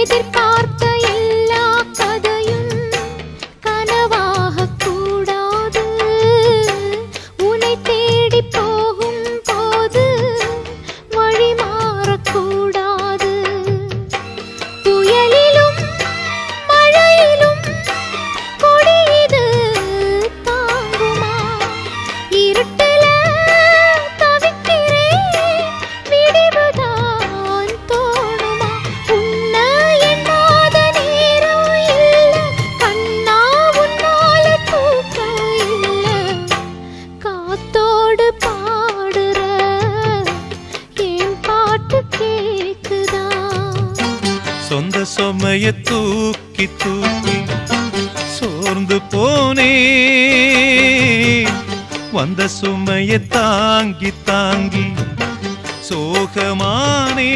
எதிர்பார்க்க சொந்த சொமைய தூக்கி தூக்கி சோர்ந்து போனே. வந்த சுமைய தாங்கி தாங்கி சோகமானே.